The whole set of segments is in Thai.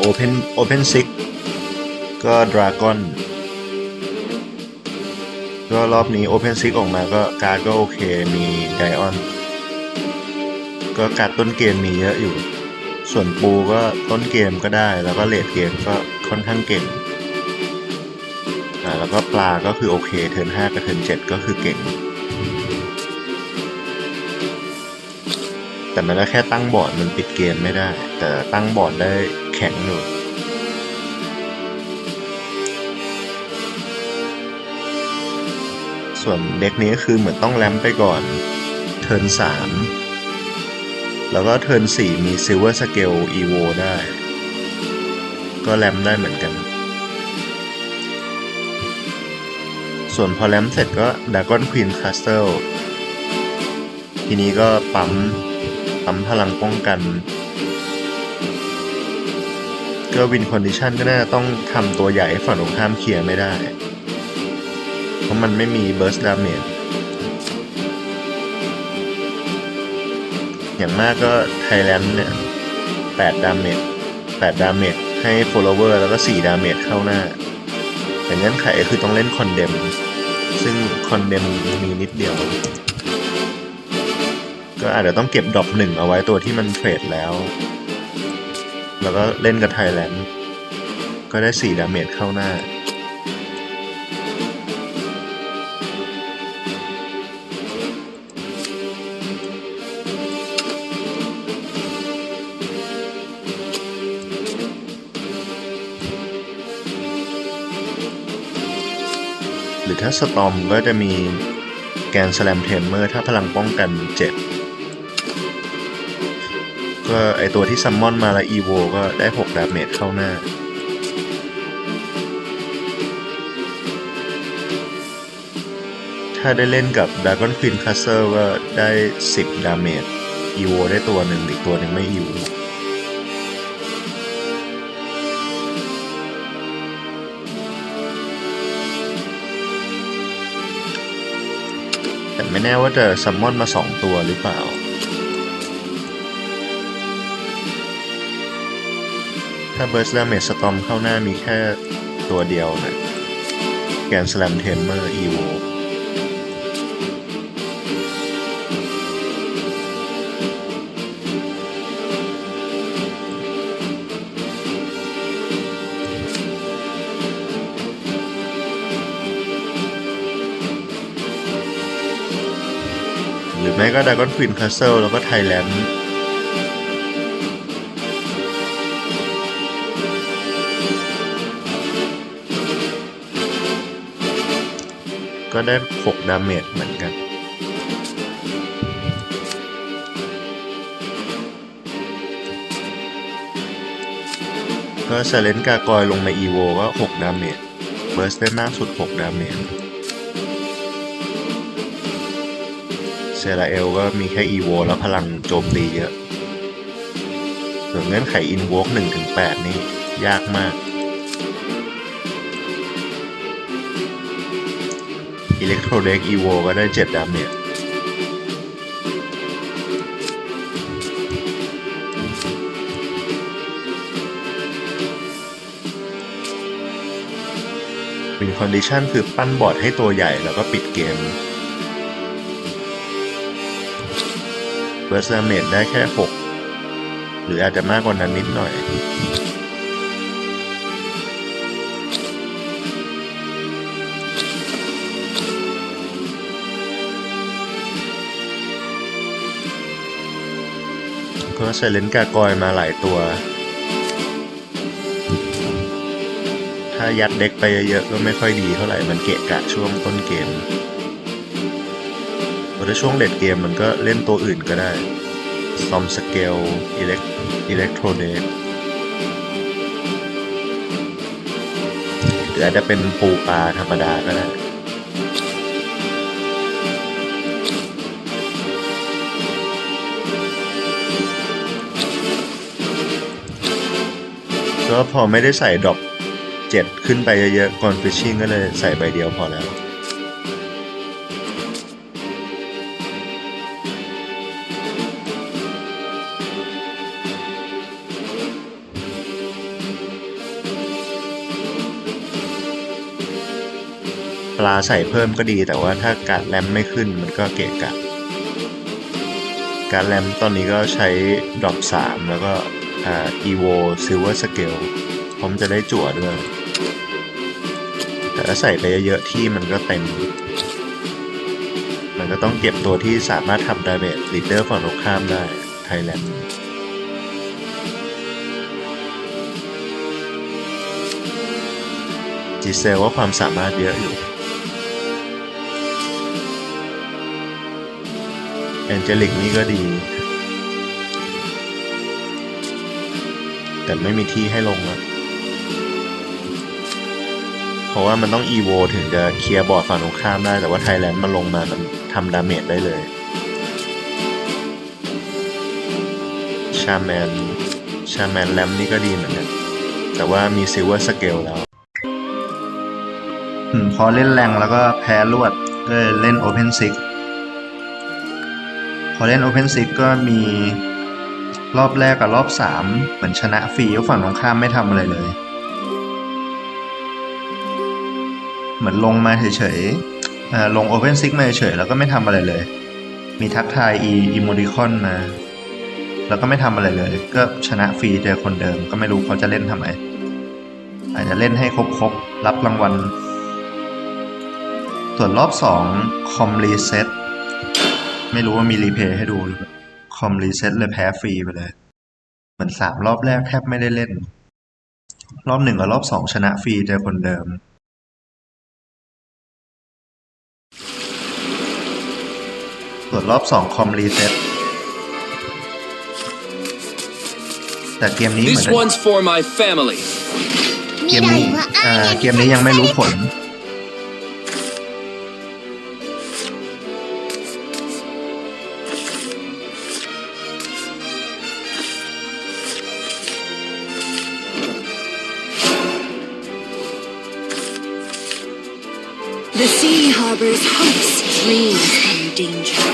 โอเพนโอเพนซิกก็ดราก้อนก็รอบนี้โอเพนซิกออกมาก็การ์ดก็โอเคมีไดออนก็การ์ดต้นเกมมีเยอะอยู่ ส่วนปูก็ต้นเกมก็ได้แล้วก็เลดเกมก็ค่อนข้างเก่งอ่าแล้วก็ปลาก็คือโอเคเทิร์นห้ากับเทิร์นเจ็ดก็คือเก่ง แต่มันก็แค่ตั้งบอร์ดมันปิดเกมไม่ได้ แต่ตั้งบอร์ดได้ ข็งอยู่ส่วนเด็กนี้ก็คือเหมือนต้องแรมไปก่อน เทิร์นสามแล้วก็เทิร์นสี่มีซิลเวอร์สเกลอีโวได้ ก็แรมได้เหมือนกัน ส่วนพอแรมเสร็จก็ดากอนควีนคาสเซิลทีนี้ก็ปั๊ม ปั๊มพลังป้องกัน ก็วินคอนดิชันก็น่าจะต้องทำตัวใหญ่ให้ฝั่งตรงข้ามเคลียร์ไม่ได้ เพราะมันไม่มีเบิร์สดาเมจอย่างมากก็ไทยแลนด์เนี่ย8ดาเมจ8ดาเมจให้ follower แล้วก็4ดาเมจเข้าหน้า แต่เงื่อนไขคือต้องเล่นคอนเดมซึ่งคอนเดมมีนิดเดียว ก็อาจจะต้องเก็บดรอปหนึ่งเอาไว้ตัวที่มันเทรดแล้ว แล้วก็เล่นกับไทยแลนด์ก็ได้ 4 ดาเมจเข้าหน้า หรือถ้าสตอมก็จะมีแกนสแลมเทมเมอร์ ถ้าพลังป้องกัน 7 ก็ไอตัวที่ซัมมอนมาแล้วอีโวก็ได้ 6 ดาเมจเข้าหน้า ถ้าได้เล่นกับ Dragon Queen Castle ก็ได้ 10 ดาเมจอีโวได้ตัวหนึ่งอีกตัวหนึ่งไม่อีโวแต่ไม่แน่ว่าจะซัมมอนมา 2 ตัวหรือเปล่า ถ้าเบิร์สดาเมจสตอมเข้าหน้ามีแค่ตัวเดียวนะแกนสแลมเทมเมอร์อีโวหรือไม่ก็ดากอนควินคาสเซิลแล้วก็ไทยแลนด์ ก็ได้ 6 ดาเมจเหมือนกัน ก็เซเลนกากอยลงในอีโวก็ 6 ดาเมจ เบิร์สได้มากสุด 6 ดาเมจ เซราเอลก็มีแค่อีโวแล้วพลังโจมตีเยอะ ส่วนเงื่อนไขอินวอล์ก1-8 นี่ ยากมาก อิเล็กโทรเด็กอีโวก็ได้ 7 ดาเมจเป็นคอนดิชันคือปั้นบอร์ดให้ตัวใหญ่แล้วก็ปิดเกมเบิร์สดาเมจได้แค่ 6 หรืออาจจะมากกว่านั้นนิดหน่อย ก็ใส่เลนส์กากอยมาหลายตัว ถ้ายัดเด็กไปเยอะๆก็ไม่ค่อยดีเท่าไหร่มันเกะกะช่วงต้นเกมพอถ้าช่วงเลดเกมมันก็เล่นตัวอื่นก็ได้ซอมสเกลอิเล็กอิเล็กโทรเดหรืออาจจะเป็นปูปลาธรรมดาก็ได้ ก็พอไม่ได้ใส่ดอกเจ็ดขึ้นไปเยอะๆก่อนฟิชชิ่งก็เลยใส่ใบเดียวพอแล้ว ปลาใส่เพิ่มก็ดีแต่ว่าถ้าการแรมไม่ขึ้นมันก็เกะกะการแรมตอนนี้ก็ใช้ดรอปสามแล้วก็ อ่า evo silver scale พร้อมจะได้จั่วด้วย แต่ถ้าใส่ไปเยอะๆที่มันก็เต็ม มันก็ต้องเก็บตัวที่สามารถทำดาเมจลีดเดอร์ฝั่งตรงข้ามได้ ไทยแลนด์จีเซลว่าความสามารถเยอะอยู่แอนเจลิกนี่ก็ดี แต่ไม่มีที่ให้ลงอะเพราะว่ามันต้อง EVO ถึงจะเคลียร์บอร์ดฝั่งตรงข้ามได้ แต่ว่าไทยแลนด์มันลงมามันทำดาเมจได้เลยชาแมนชาแมนแรมนี่ก็ดีเหมือนกันแต่ว่ามีซิลเวอร์สเกลแล้วพอเล่นแรงแล้วก็แพ้รวดก็เลยเล่น Open Six พอเล่น Open Six ก็มี รอบแรกกับรอบสามเหมือนชนะฟรีเพราะฝั่งตรงข้ามไม่ทำอะไรเลย เหมือนลงมาเฉยๆลง Open Six มาเฉยๆแล้วก็ไม่ทำอะไรเลย มีทักทาย e emoticon มาแล้วก็ไม่ทำอะไรเลย ก็ชนะฟรีเจอคนเดิมก็ไม่รู้เขาจะเล่นทำไม อาจจะเล่นให้ครบๆ รับรางวัล ส่วนรอบสองคอมรีเซ็ตไม่รู้ว่ามีรีเพย์ให้ดูหรือเปล่า คอมรีเซ็ตเลยแพ้ฟรีไปเลยเหมือนสามรอบแรกแทบไม่ได้เล่น รอบหนึ่งกับรอบสองชนะฟรีเจอคนเดิมส่วนรอบสองคอมรีเซ็ตแต่เกมนี้เหมือน This จะ one's for my family. เกมนี้อ่าเกมนี้ยังไม่รู้ผล harbor's hopes, dreams, and danger.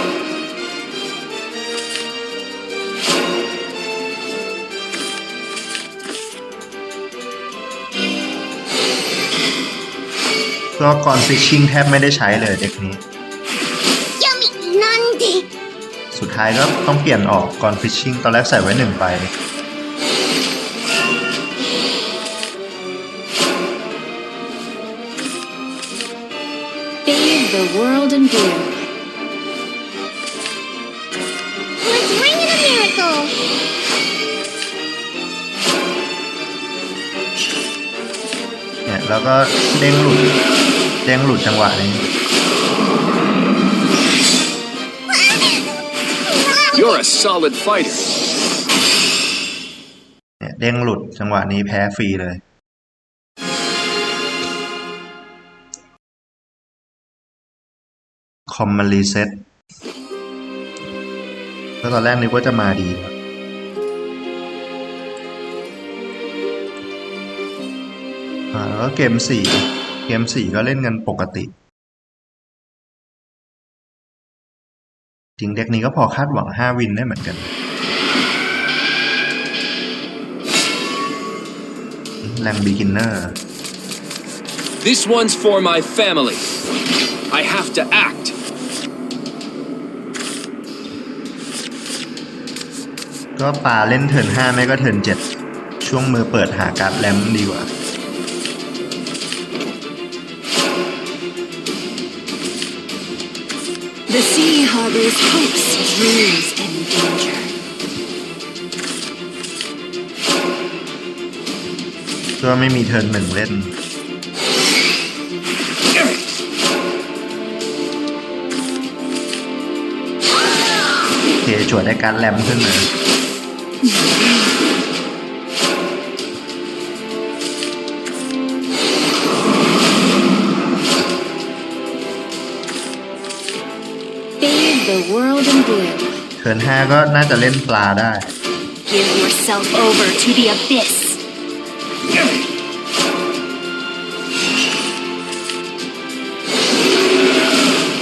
รอก่อนฟิชชิ่งแทบไม่ได้ใช้เลยเด็กนี้ ยามินันดิ สุดท้ายก็ต้องเปลี่ยนออกก่อนฟิชชิ่งตอนแรกใส่ไว้หนึ่งไป bathe the world in blue. Let's ring in a miracle. เนี่ยแล้วก็เด้งหลุด เด้งหลุดจังหวะนี้ You're a solid fighter. เนี่ยเด้งหลุดจังหวะนี้แพ้ฟรีเลย คอมมันรีเซ็ตก็ตอนแรกนึกว่าจะมาดีนะอ่า แล้วก็เกมสี่ เกมสี่ก็เล่นกันปกติ จริงเด็กนี้ก็พอคาดหวังห้าวินได้เหมือนกัน แรงบิกินเนอร์ This one's for my family. I have to act. ก็ปาเล่นเทิร์นห้าไม่ก็เทิร์นเจ็ดช่วงมือเปิดหาการ์ดแรมดีกว่า The sea harbors hopes, dreams, and danger. ก็ไม่มีเทิร์นหนึ่งเล่นโอเคจวดได้การดแรมขึ้นมา Bathe เทิร์นห้าก็น่าจะเล่นปลาได้ Give yourself over to the abyss.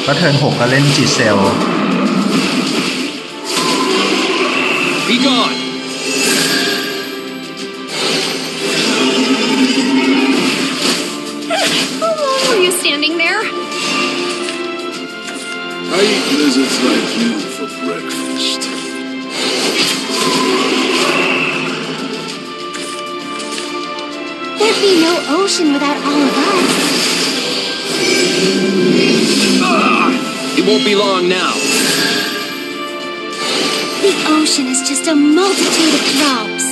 ก็เทิร์นหกก็เล่นจีเซล ocean without all of us. Ah, it won't be long now. The ocean is just a multitude of drops.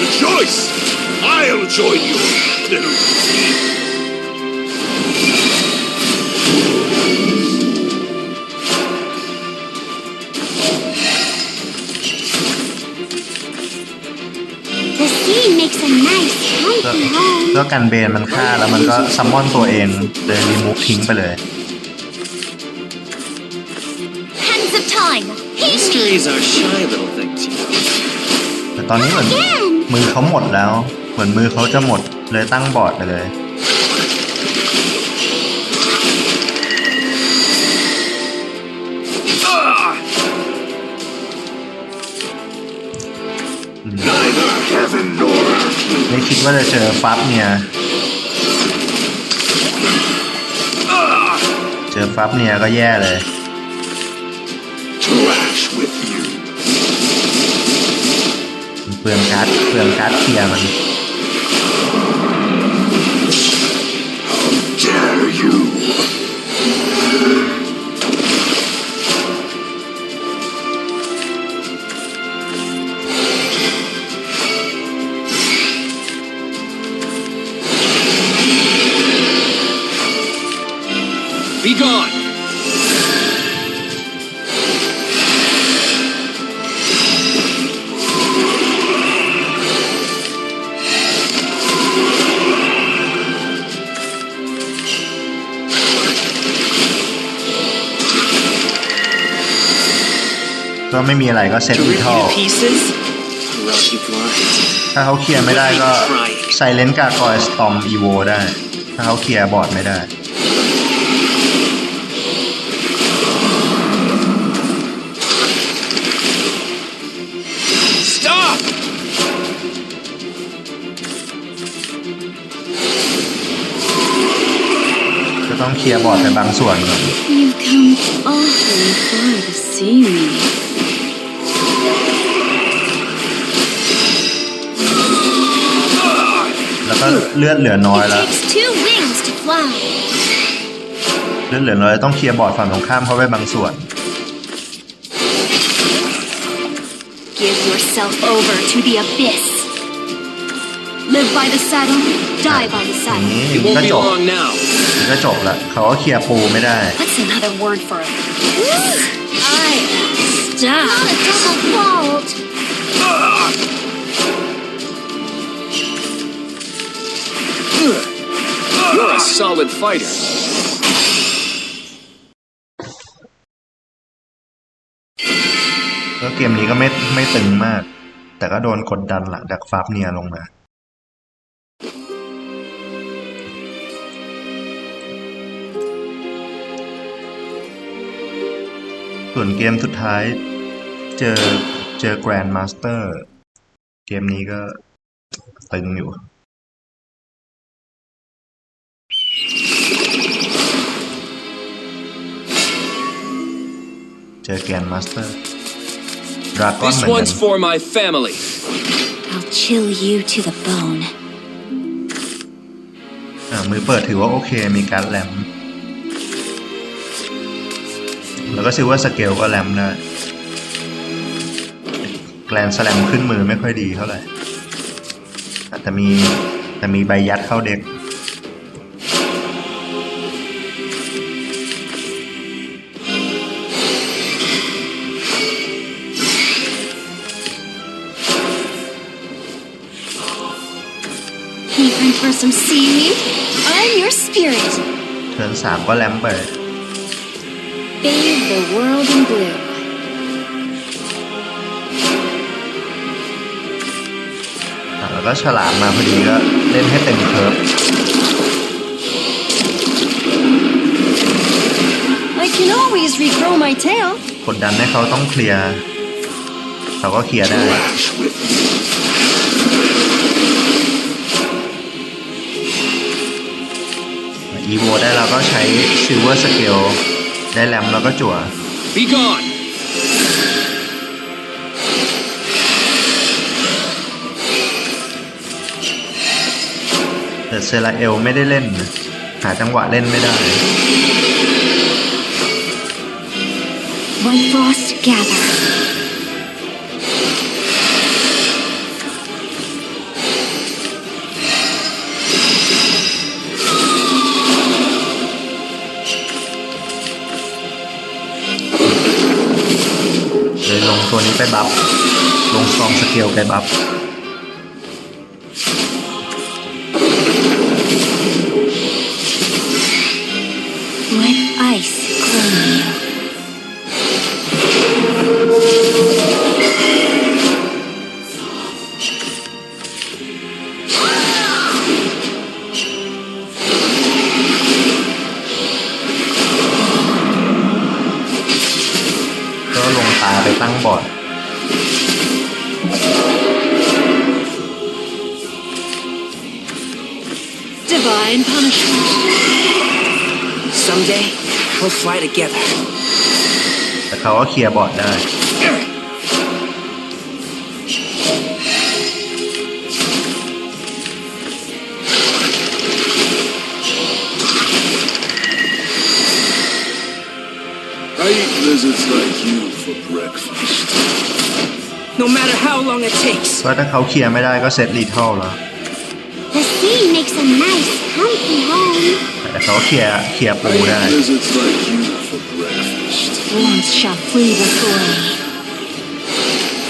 Rejoice! I'll join you, little ก็ healthy home. ก็กันเบนมันฆ่าแล้วมันก็ซัมมอนตัวเองเลยรีมูฟทิ้งไปเลย Hands of time. Hit me Mysteries are shy little things, you know. แต่ตอนนี้เหมือน again. มือเขาหมดแล้ว เหมือนมือเขาจะหมดเลยตั้งบอร์ดไปเลย ไม่คิดว่าจะเจอฟับเนี่ย เจอฟับเนี่ยก็แย่เลย trash with you. เปลืองการ์ดเปลืองการ์ดเคลียร์มัน ก็ไม่มีอะไรก็เซต To อี rip ทอ you to pieces? Well, you've lied. ถ้าเขาเคลียร์ไม่ได้ก็ไซเลนกากอยสตอมอีโวได้ ถ้าเขาเคลียร์บอร์ดไม่ได้ Stop! ก็ต้องเคลียร์บอร์ดไปบางส่วนก่อน ก็เลือดเหลือน้อย It แล้ว takes two wings to fly. เลือดเหลือน้อยต้องเคลียร์บอร์ดฝั่งตรงข้ามเขาไปบางส่วน Give yourself over to the abyss. Live by the saddle, die by the อย่าง saddle. นี้ It ก็ won't be จบ long now. ก็จบละเขาก็เคลียร์ปูไม่ได้ What's another word for it? I am stuck. Not a double fault. You're a solid fighter. ก็เกมนี้ก็ไม่ไม่ตึงมาก แต่ก็โดนกดดันหลังจากฟาบเนียลงมา ส่วนเกมสุดท้าย เจอเจอแกรนด์มาสเตอร์ เกมนี้ก็ตึงอยู่ เจอแกรนด์มาสเตอร์ดราก้อน This เหมือนกั one's น for my family. I'll chill you to the bone. อ่ามือเปิดถือว่าโอเคมีการดแรมแล้วก็ซิลว่าสเกลก็แรมได้แกลนสแลมขึ้นมือไม่ค่อยดีเท่าไหร่อะแต่มีแต่มีใบยัดเข้าเด็กามก็แรมไป Bathe the world in blue. อะแล้วก็ฉลามมาพอดีก็เล่นให้เต็มเคิร์ฟ I can always regrow my tail. กดดันให้เขาต้องเคลียร์ เขาก็เคลียร์ได้ Trash with you. อีโวได้เราก็ใช้ซิลเวอร์สเกลได้แรมแล้วก็จั่ว Be gone แต่เซราเอลไม่ได้เล่น หาจังหวะเล่นไม่ได้ One force gather ไปบัฟลงซองสเกลไปบัฟ Let ice claim you. ก็ลงตาไปตั้งบอร์ด Divine punishment. Someday, we'll fly together. แต่เขาก็เคลียร์บอร์ดได้ I eat lizards like you for breakfast. No matter how long it takes. ก็ถ้าเขาเคลียร์ไม่ได้ก็เซตรีทัลแล้ว The sea makes a nice, comfy home. แต่เขาเคลียร์เคลียร์ I ปูได้ eat lizards like you for breakfast. Once shall flee before me.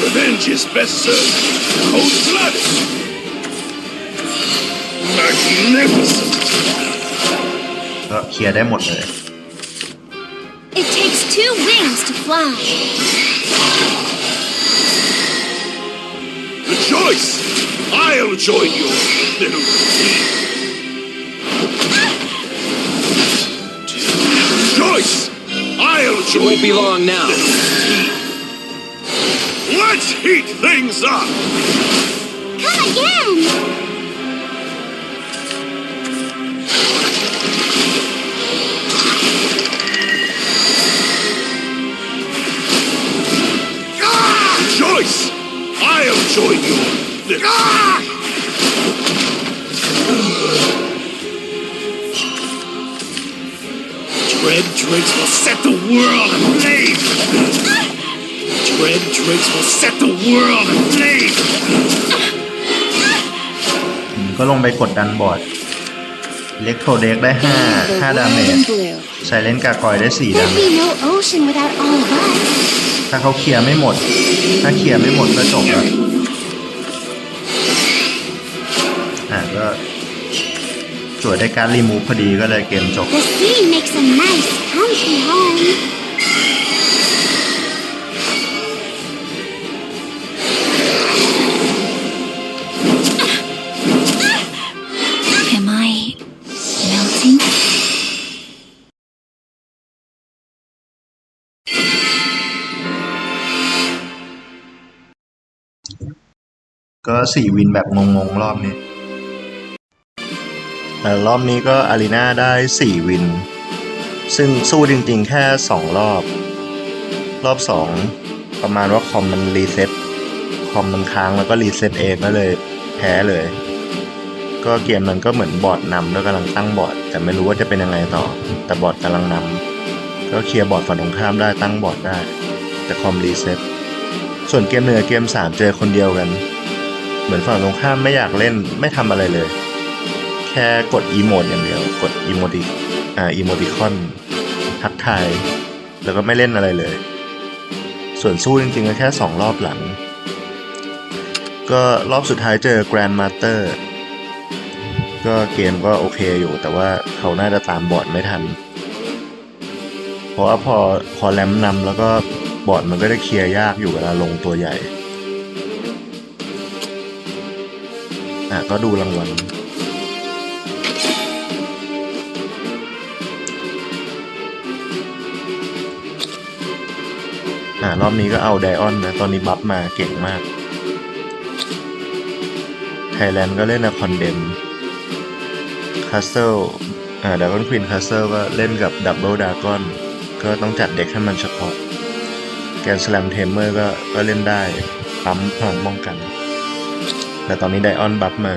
Revenge is best served cold blooded. Magnificent. ก็เคลียร์ได้หมดเลย It takes two wings to fly. Rejoice! I'll join you, little thief. Rejoice! I'll It join won't be long now. Let's heat things up! Come again! I'll join you, little Dread drinks will set the world ablaze! Dread drinks will set the world ablaze! อืมก็ลงไปกดดันบอร์ดเล็กโทเด็กได้ 5 5 ดาเมจ blue. ไซเลนกากอยได้ 4 ดา There'd เมจ ถ้าเขาเคลียร์ไม่หมด ถ้าเคลียร์ไม่หมดก็จบแล้วอะก็สวยได้การรีมูฟพอดีก็เลยเกมจบ ก็สี่วินแบบงงๆ รอบนี้แต่รอบนี้ก็อารีนาได้สี่วิน ซึ่งสู้จริงๆ แค่สองรอบ รอบสองประมาณว่าคอมมันรีเซ็ตคอมมันค้างแล้วก็รีเซ็ตเองก็เลยแพ้เลย ก็เกมนั้นก็เหมือนบอร์ดนำแล้วกำลังตั้งบอร์ดแต่ไม่รู้ว่าจะเป็นยังไงต่อ แต่บอร์ดกำลังนำก็เคลียร์บอร์ดฝั่งตรงข้ามได้ตั้งบอร์ดได้ แต่คอมรีเซ็ตส่วนเกมหนึ่งกับเกมสามเจอคนเดียวกัน เหมือนฝั่งตรงข้ามไม่อยากเล่นไม่ทำอะไรเลย แค่กดอีโมดอย่างเดียว กดอีโมติอ่าอีโมติคอนทักทาย แล้วก็ไม่เล่นอะไรเลย ส่วนสู้จริงๆก็แค่สองรอบหลัง ก็รอบสุดท้ายเจอ Grand Master ก็เกมก็โอเคอยู่ แต่ว่าเขาน่าจะตามบอร์ดไม่ทัน เพราะว่าพอพอแรมนำแล้วก็บอร์ดมันก็จะเคลียร์ยากอยู่เวลาลงตัวใหญ่ อะก็ดูรางวัลอ่ารอบนี้ก็เอาไดออนนะ ตอนนี้บัฟมาเก่งมาก ไทยแลนด์ก็เล่นอะคอนเดมคาสเซิลอ่าดากอนควีนคาสเซิลก็เล่นกับดับเบิลดากอนก็ต้องจัดเด็กให้มันเฉพาะ แกนสแลมเทมเมอร์ก็ก็เล่นได้ ปั๊มพลังป้องกัน แต่ตอนนี้ไดออนบัฟมา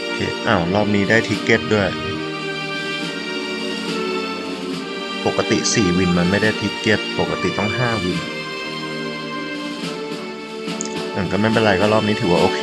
โอเคอ้าวรอบนี้ได้ทิกเก็ตด้วย ปกติ 4 วินมันไม่ได้ทิกเก็ตปกติต้อง 5 วินอันก็ไม่เป็นไรก็รอบนี้ถือว่าโอเค